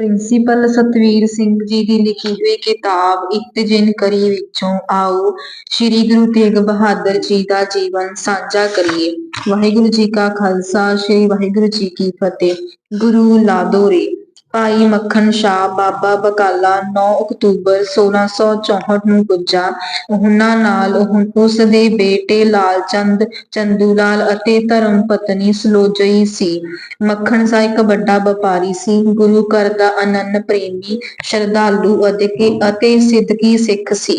Principal Satveer Singh ji ਦੀ ਲਿਖੀ ਹੋਈ ਕਿਤਾਬ, ਇੱਕ ਜਿਨ ਕਰੀ ਵਿੱਚੋਂ ਆਓ, ਸ੍ਰੀ ਗੁਰੂ ਤੇਗ ਬਹਾਦਰ ਜੀ ਦਾ ਜੀਵਨ ਸਾਂਝਾ ਕਰੀਏ। ਵਾਹਿਗੁਰੂ ਜੀ ਕਾ ਖਾਲਸਾ, ਸ੍ਰੀ ਵਾਹਿਗੁਰੂ ਜੀ ਕੀ ਫਤਿਹ। ਗੁਰੂ ਲਾਦੋਰੇ। ਭਾਈ ਮੱਖਣ ਸ਼ਾਹ ਬਾਬਾ ਬਕਾਲਾ 9 ਅਕਤੂਬਰ 1664 ਨੂੰ ਪੁੱਜਾ। ਉਹਨਾਂ ਨਾਲ ਉਸ ਦੇ ਬੇਟੇ ਲਾਲ ਚੰਦ, ਚੰਦੂ ਲਾਲ ਅਤੇ ਧਰਮ ਪਤਨੀ ਸਲੋਜਈ ਸੀ। ਮੱਖਣ ਸ਼ਾਹ ਇੱਕ ਵੱਡਾ ਵਪਾਰੀ ਸੀ। ਗੁਰੂ ਘਰ ਦਾ ਅਨੰਨ ਪ੍ਰੇਮੀ, ਸ਼ਰਧਾਲੂ ਅਤੇ ਅਤੇ ਸਿੱਧਕੀ ਸਿੱਖ ਸੀ।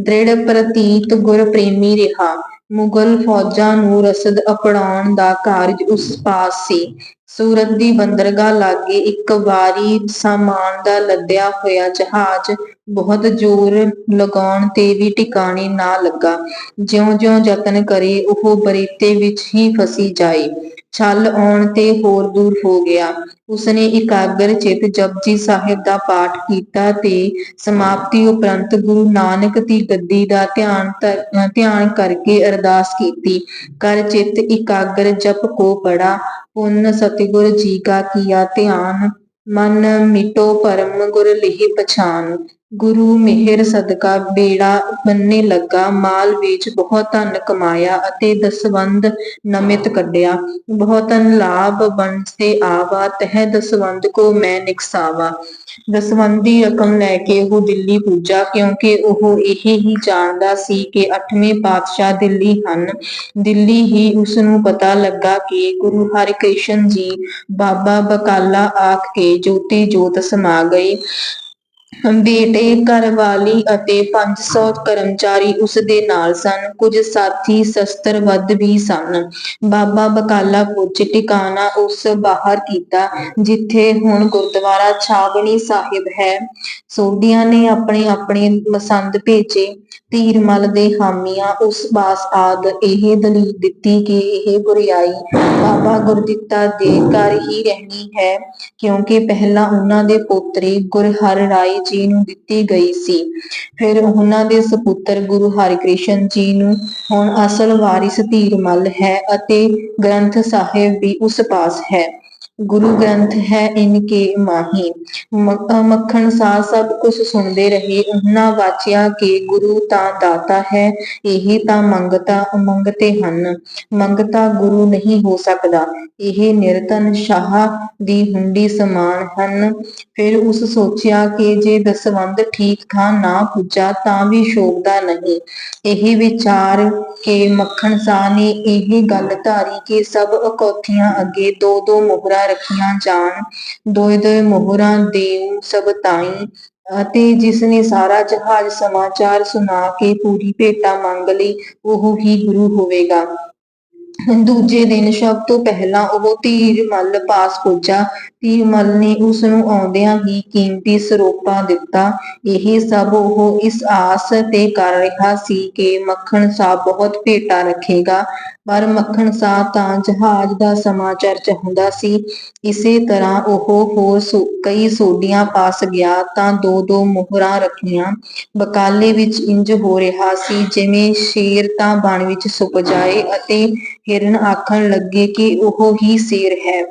ਦ੍ਰਿੜ ਪ੍ਰਤੀਤ ਗੁਰ ਪ੍ਰੇਮੀ ਰਿਹਾ। ਮੁਗਲ ਫੌਜਾਂ ਨੂੰ ਰਸਦ ਅਪਣਾਉਣ ਦਾ ਕਾਰਜ ਉਸ ਪਾਸ ਸੀ। ਸੂਰਤ ਦੀ ਬੰਦਰਗਾਹ ਲਾਗੇ ਇੱਕ ਵਾਰੀ ਸਾਮਾਨ ਦਾ ਲੱਦਿਆ ਹੋਇਆ ਜਹਾਜ਼ ਬਹੁਤ ਜ਼ੋਰ ਲਗਾਉਣ ਤੇ ਵੀ ਟਿਕਾਣੇ ਨਾ ਲੱਗਾ। ਜਿਉਂ-ਜਿਉਂ ਯਤਨ ਕਰੇ, ਉਹ ਬਰੇਤੇ ਵਿੱਚ ਹੀ ਫਸੀ ਜਾਏ। ਛਲ ਆਉਣ ਤੇ ਹੋਰ ਦੂਰ ਹੋ ਗਿਆ। ਉਸਨੇ ਇਕਾਗਰ ਚਿਤ ਜਪਜੀ ਸਾਹਿਬ ਦਾ ਪਾਠ ਕੀਤਾ ਤੇ ਸਮਾਪਤੀ ਉਪਰੰਤ ਗੁਰੂ ਨਾਨਕ ਦੀ ਗੱਦੀ ਦਾ ਧਿਆਨ ਧਿਆਨ ਕਰਕੇ ਅਰਦਾਸ ਕੀਤੀ। ਕਰ ਚਿਤ ਇਕਾਗਰ ਜਪ ਕੋ ਪੜਾ, ਪੁੰਨ ਸਤਿਗੁਰ ਜੀ ਕਾ ਕੀਆ ਧਿਆਨ, ਮਨ ਮਿਟੋ ਪਰਮ ਗੁਰ ਲਿਹੀ ਪਛਾਨ। ਗੁਰੂ ਮਿਹਰ ਸਦਕਾ ਬੇੜਾ ਬੰਨੇ ਲੱਗਾ, ਮਾਲ ਵੇਚ ਬਹੁਤ ਧਨ ਕਮਾਇਆ ਅਤੇ ਦਸਵੰਧ ਨਮਿਤ ਕੱਢਿਆ। ਬਹੁਤਨ ਲਾਭ ਬੰਸੇ ਆਵਾ, ਤਹਿ ਦਸਵੰਧ ਕੋ ਮੈਂ ਨਿਕਸਾਵਾ। ਦਸਵੰਧੀ ਰਕਮ ਲੈ ਕੇ ਉਹ ਦਿੱਲੀ ਪੁੱਜਾ, ਕਿਉਂਕਿ ਉਹ ਇਹ ਹੀ ਜਾਣਦਾ ਸੀ ਕਿ ਅੱਠਵੇਂ ਪਾਤਸ਼ਾਹ ਦਿੱਲੀ ਹਨ। ਦਿੱਲੀ ਹੀ ਉਸ ਨੂੰ ਪਤਾ ਲੱਗਾ ਕਿ ਗੁਰੂ ਹਰਿਕ੍ਰਿਸ਼ਨ ਜੀ ਬਾਬਾ ਬਕਾਲਾ ਆਖ ਕੇ ਜੋਤੀ ਜੋਤ ਸਮਾ ਗਏ। ਬੇਟੇ, ਘਰਵਾਲੀ ਅਤੇ 500 ਕਰਮਚਾਰੀ ਉਸ ਦੇ ਨਾਲ ਸਨ। ਕੁਝ ਸਾਥੀ ਸ਼ਸਤਰਬੱਧ ਵੀ ਸਨ। ਬਾਬਾ ਬਕਾਲਾ ਪੁੱਜ ਟਿਕਾਣਾ ਉਸ ਬਾਹਰ ਕੀਤਾ, ਜਿੱਥੇ ਹੁਣ ਗੁਰਦੁਆਰਾ ਛਾਵਣੀ ਸਾਹਿਬ ਹੈ। ਸੋਢੀਆਂ ਨੇ ਆਪਣੇ ਆਪਣੇ ਮਸੰਦ ਭੇਜੇ। ਧੀਰਮਲ ਦੇ ਹਾਮੀਆਂ, ਉਸ ਬਾਸ ਆਦ ਇਹ ਦਲੀਲ ਦਿੱਤੀ ਕਿ ਇਹ ਗੁਰਿਆਈ ਬਾਬਾ ਗੁਰਦਿੱਤਾ ਦੇ ਘਰ ਹੀ ਰਹਿਣੀ ਹੈ, ਕਿਉਂਕਿ ਪਹਿਲਾਂ ਉਹਨਾਂ ਦੇ ਪੋਤਰੇ ਗੁਰ ਹਰ ਰਾਏ ਜੀ ਨੂੰ ਦਿੱਤੀ ਗਈ ਸੀ। ਫਿਰ ਉਹਨਾਂ ਦੇ ਸਪੁੱਤਰ ਗੁਰੂ ਹਰਿਕ੍ਰਿਸ਼ਨ ਜੀ ਨੂੰ ਹੁਣ ਅਸਲ ਵਾਰਿਸ ਧੀਰਮਲ ਹੈ ਅਤੇ ਗ੍ਰੰਥ ਸਾਹਿਬ ਵੀ ਉਸ ਪਾਸ ਹੈ। ਗੁਰੂ ਗ੍ਰੰਥ ਹੈ ਇਨ ਕੇ ਮਾਹੀ। ਮੱਖਣ ਸਾਹ ਸਭ ਕੁਝ ਸੁਣਦੇ ਰਹੇ। ਉਹਨਾਂ ਵਾਚਿਆ ਕਿ ਗੁਰੂ ਤਾਂ ਦਾਤਾ ਹੈ, ਇਹ ਤਾਂ ਮੰਗਤਾ, ਮੰਗਤੇ ਹਨ। ਮੰਗਤਾ ਗੁਰੂ ਨਹੀਂ ਹੋ ਸਕਦਾ। ਇਹ ਨਿਰਤਨ ਸ਼ਾਹ ਦੀ ਹੁੰਡੀ ਸਮਾਨ ਹਨ। ਫਿਰ ਉਸ ਸੋਚਿਆ ਕਿ ਜੇ ਦਸਵੰਧ ਠੀਕ ਥਾਂ ਨਾ ਪੁੱਜਾ ਤਾਂ ਵੀ ਸ਼ੋਭਦਾ ਨਹੀਂ। ਇਹ ਵਿਚਾਰ ਕੇ ਮੱਖਣ ਸਾਹ ਨੇ ਇਹ ਗੱਲ ਧਾਰੀ ਕਿ ਸਭ ਅਕੋਥੀਆਂ ਅੱਗੇ ਦੋ ਦੋ ਮੋਹਰਾਂ ਰੱਖੀਆਂ ਜਾਣ। ਦੋਏ ਦੋਏ ਮੋਹਰਾਂ ਦੇਉ ਸਭ ਤਾਈਂ ਅਤੇ ਜਿਸ ਨੇ ਸਾਰਾ ਜਹਾਜ਼ ਸਮਾਚਾਰ ਸੁਣਾ ਕੇ ਪੂਰੀ ਭੇਟਾ ਮੰਗ ਲਈ, ਉਹ ਹੀ ਗੁਰੂ ਹੋਵੇਗਾ। ਦੂਜੇ ਦਿਨ ਸਭ ਤੋਂ ਪਹਿਲਾਂ ਉਹ ਧੀਰ ਮੱਲ ਪਾਸ ਪੁੱਜਾ ਧੀਰਮਲ ਨੇ ਉਸ ਨੂੰ ਆਉਂਦਿਆਂ ਹੀ ਕੀਮਤੀ ਸਰੋਪਾ ਦਿੱਤਾ। ਇਹ ਸਭ ਉਹ ਇਸ ਆਸ ਤੇ ਕਰ ਰਿਹਾ ਸੀ ਕਿ ਮੱਖਣ ਸਾਹ ਬਹੁਤ ਭੇਟਾ ਰੱਖੇਗਾ। ਪਰ ਮੱਖਣ ਸਾਹਿਬ ਤਾਂ ਜਹਾਜ਼ ਦਾ ਸਮਾਚਾਰ ਚਾਹੁੰਦਾ ਸੀ। ਇਸੇ ਤਰ੍ਹਾਂ ਉਹ ਹੋਰ ਸੋ- ਕਈ ਸੋਡੀਆਂ ਪਾਸ ਗਿਆ ਤਾਂ ਦੋ ਦੋ ਮੋਹਰਾਂ ਰੱਖੀਆਂ। ਬਕਾਲੇ ਵਿੱਚ ਇੰਜ ਹੋ ਰਿਹਾ ਸੀ ਜਿਵੇਂ ਸ਼ੇਰ ਤਾਂ ਬਣ ਵਿੱਚ ਸੁੱਕ ਜਾਏ ਅਤੇ ਹਿਰਨ ਆਖਣ ਲੱਗੇ ਕਿ ਉਹ ਹੀ ਸ਼ੇਰ ਹੈ।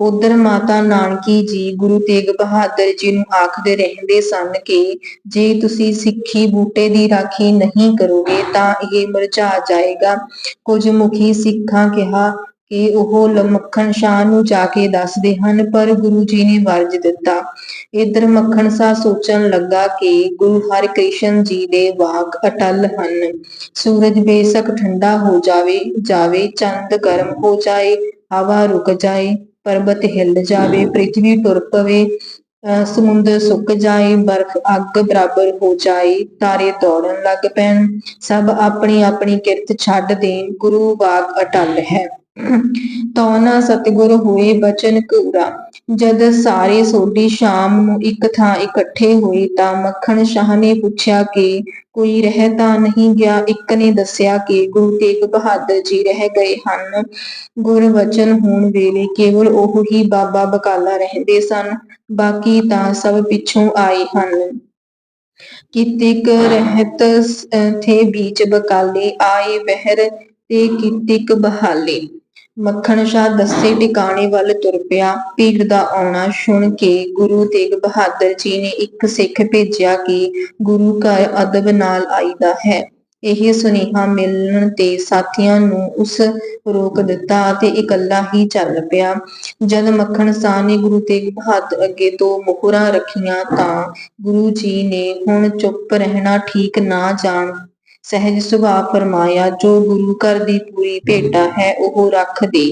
ਉਧਰ ਮਾਤਾ ਨਾਨਕੀ ਜੀ ਗੁਰੂ ਤੇਗ ਬਹਾਦਰ ਜੀ ਨੂੰ ਆਖਦੇ ਰਹਿੰਦੇ ਸਨ ਕਿ ਜੇ ਤੁਸੀਂ ਸਿੱਖੀ ਬੂਟੇ ਦੀ ਰਾਖੀ ਨਹੀਂ ਕਰੋਗੇ ਤਾਂ ਇਹ ਮੁਰਝਾ ਜਾਏਗਾ। ਕੁਝ ਮੁਖੀ ਸਿੱਖਾਂ ਕਿਹਾ ਕਿ ਉਹ ਮੱਖਣ ਸ਼ਾਹ ਨੂੰ ਜਾ ਕੇ ਦੱਸਦੇ ਹਨ, ਪਰ ਗੁਰੂ ਜੀ ਨੇ ਵਰਜ ਦਿੱਤਾ। ਇਧਰ ਮੱਖਣ ਸ਼ਾਹ ਸੋਚਣ ਲੱਗਾ ਕਿ ਗੁਰੂ ਹਰਿਕ੍ਰਿਸ਼ਨ ਜੀ ਦੇ ਵਾਕ ਅਟਲ ਹਨ। ਸੂਰਜ ਬੇਸ਼ੱਕ ਠੰਡਾ ਹੋ ਜਾਵੇ ਜਾਵੇ, ਚੰਦ ਗਰਮ ਹੋ ਜਾਏ, ਹਵਾ ਰੁਕ ਜਾਏ, ਪਰਬਤ ਹਿੱਲ ਜਾਵੇ, ਪ੍ਰਿਥਵੀ ਟੁਰ ਪਵੇ, ਅਹ ਸਮੁੰਦਰ ਸੁੱਕ ਜਾਏ, ਬਰਫ਼ ਅੱਗ ਬਰਾਬਰ ਹੋ ਜਾਏ, ਤਾਰੇ ਦੌੜਨ ਲੱਗ ਪੈਣ। ਸਭ ਆਪਣੀ ਆਪਣੀ ਕਿਰਤ ਛੱਡ ਦੇਣ, ਗੁਰੂ ਵਾਕ ਅਟਲ ਹੈ। ਤਉ ਸਤਿਗੁਰ ਹੋਏ ਬਚਨ ਕੂਰਾ ਜਦ ਸਾਰੇ ਸੋਢੀ ਸ਼ਾਮ ਨੂੰ ਇੱਕ ਥਾਂ ਇਕੱਠੇ ਹੋਏ ਤਾਂ ਮੱਖਣ ਸ਼ਾਹ ਨੇ ਪੁੱਛਿਆ ਕਿ, ਕੋਈ ਰਹਿ ਤਾਂ ਨਹੀਂ ਗਿਆ? ਇੱਕ ਨੇ ਦੱਸਿਆ ਕਿ ਗੁਰੂ ਤੇਗ ਬਹਾਦਰ ਜੀ ਰਹਿ ਗਏ ਹਨ। ਗੁਰਵਚਨ ਹੋਣ ਵੇਲੇ ਕੇਵਲ ਉਹ ਹੀ ਬਾਬਾ ਬਕਾਲਾ ਰਹਿੰਦੇ ਸਨ, ਬਾਕੀ ਤਾਂ ਸਭ ਪਿੱਛੋਂ ਆਏ ਹਨ। ਕਿਤਿਕ ਰਹਿਤ ਥੇ ਬੀਚ ਬਕਾਲੇ ਆਏ ਬਹਿਰ ਤੇ ਕਿਤਿਕ ਬਹਾਲੇ। ਮੱਖਣ ਸ਼ਾਹ ਦੱਸੇ ਟਿਕਾਣੇ ਵੱਲ ਤੁਰ ਪਿਆ। ਭੀੜ ਦਾ ਆਉਣਾ ਸੁਣ ਕੇ ਗੁਰੂ ਤੇਗ ਬਹਾਦਰ ਜੀ ਨੇ ਇੱਕ ਸਿੱਖ ਭੇਜਿਆ ਕਿ ਗੁਰੂ ਘਰ ਅਦਬ ਨਾਲ ਆਈਦਾ ਹੈ। ਇਹ ਸੁਨੇਹਾ ਮਿਲਣ ਤੇ ਸਾਥੀਆਂ ਨੂੰ ਉਸ ਰੋਕ ਦਿੱਤਾ ਅਤੇ ਇਕੱਲਾ ਹੀ ਚੱਲ ਪਿਆ। ਜਦ ਮੱਖਣ ਸ਼ਾਹ ਨੇ ਗੁਰੂ ਤੇਗ ਬਹਾਦਰ ਅੱਗੇ ਦੋ ਮੋਹਰਾਂ ਰੱਖੀਆਂ ਤਾਂ ਗੁਰੂ ਜੀ ਨੇ, ਹੁਣ ਚੁੱਪ ਰਹਿਣਾ ਠੀਕ ਨਾ ਜਾਣ ਸਹਿਜ ਸੁਭਾਅ ਫਰਮਾਇਆ, ਜੋ ਗੁਰੂ ਘਰ ਦੀ ਪੂਰੀ ਭੇਟਾ ਹੈ, ਉਹ ਰੱਖ ਦੇ।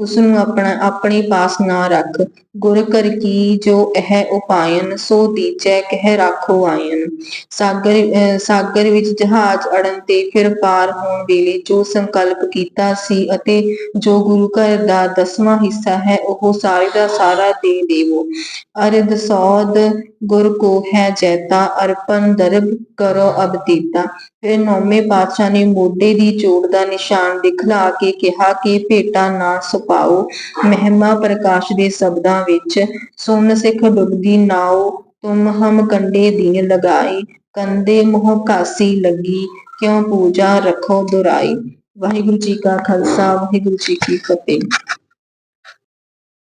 ਉਸ ਨੂੰ ਆਪਣਾ, ਆਪਣੇ ਪਾਸ ਨਾ ਰੱਖ। ਗੁਰ ਘਰ ਕੀ ਜੋ ਇਹ ਉਪਾਇਨ, ਸੋ ਦੀਜੈ ਕਹਿ ਰਾਖੋ ਆਇਨ। ਸਾਗਰ ਸਾਗਰ ਵਿੱਚ ਜਹਾਜ਼ ਅੜਨ ਤੇ ਫਿਰ ਪਾਰ ਹੋਣ ਵੇਲੇ ਜੋ ਸੰਕਲਪ ਕੀਤਾ ਸੀ ਅਤੇ ਜੋ ਗੁਰੂ ਘਰ ਦਾ ਦਸਵਾਂ ਹਿੱਸਾ ਹੈ, ਉਹ ਸਾਰੇ ਦਾ ਸਾਰਾ ਦੇ ਦੇਵੋ। ਅਰਧ ਸੌਦ ਗੁਰ ਕੋ ਹੈ ਜੈਤਾ ਅਰਪਨ ਦਰਬ ਕਰੋ ਅਬਤੇਤਾ ਫਿਰ ਨੌਵੇਂ ਪਾਤਸ਼ਾਹ ਨੇ ਮੋਢੇ ਦੀ ਚੋੜ ਦਾ ਨਿਸ਼ਾਨ ਦਿਖਲਾ ਕੇ ਕਿਹਾ ਕਿ ਭੇਟਾ ਨਾ ਸੁਪਾਓ, ਮਹਿਮਾ ਪ੍ਰਕਾਸ਼ ਦੇ ਸ਼ਬਦਾਂ ਵਿੱਚ ਸੁਨ ਸਿੱਖ ਡੁੱਬਦੀ ਨਾਉ ਤੁਮ ਹਮ ਕੰਡੇ ਦੀਨ ਲਗਾਈ, ਕੰਦੇ ਮੋਹ ਕਾਸੀ ਲੱਗੀ, ਕਿਉ ਪੂਜਾ ਰੱਖੋ ਦੁਰਾਈ। ਵਾਹਿਗੁਰੂ ਜੀ ਕਾ ਖਾਲਸਾ, ਵਾਹਿਗੁਰੂ ਜੀ ਕੀ ਫਤਿਹ।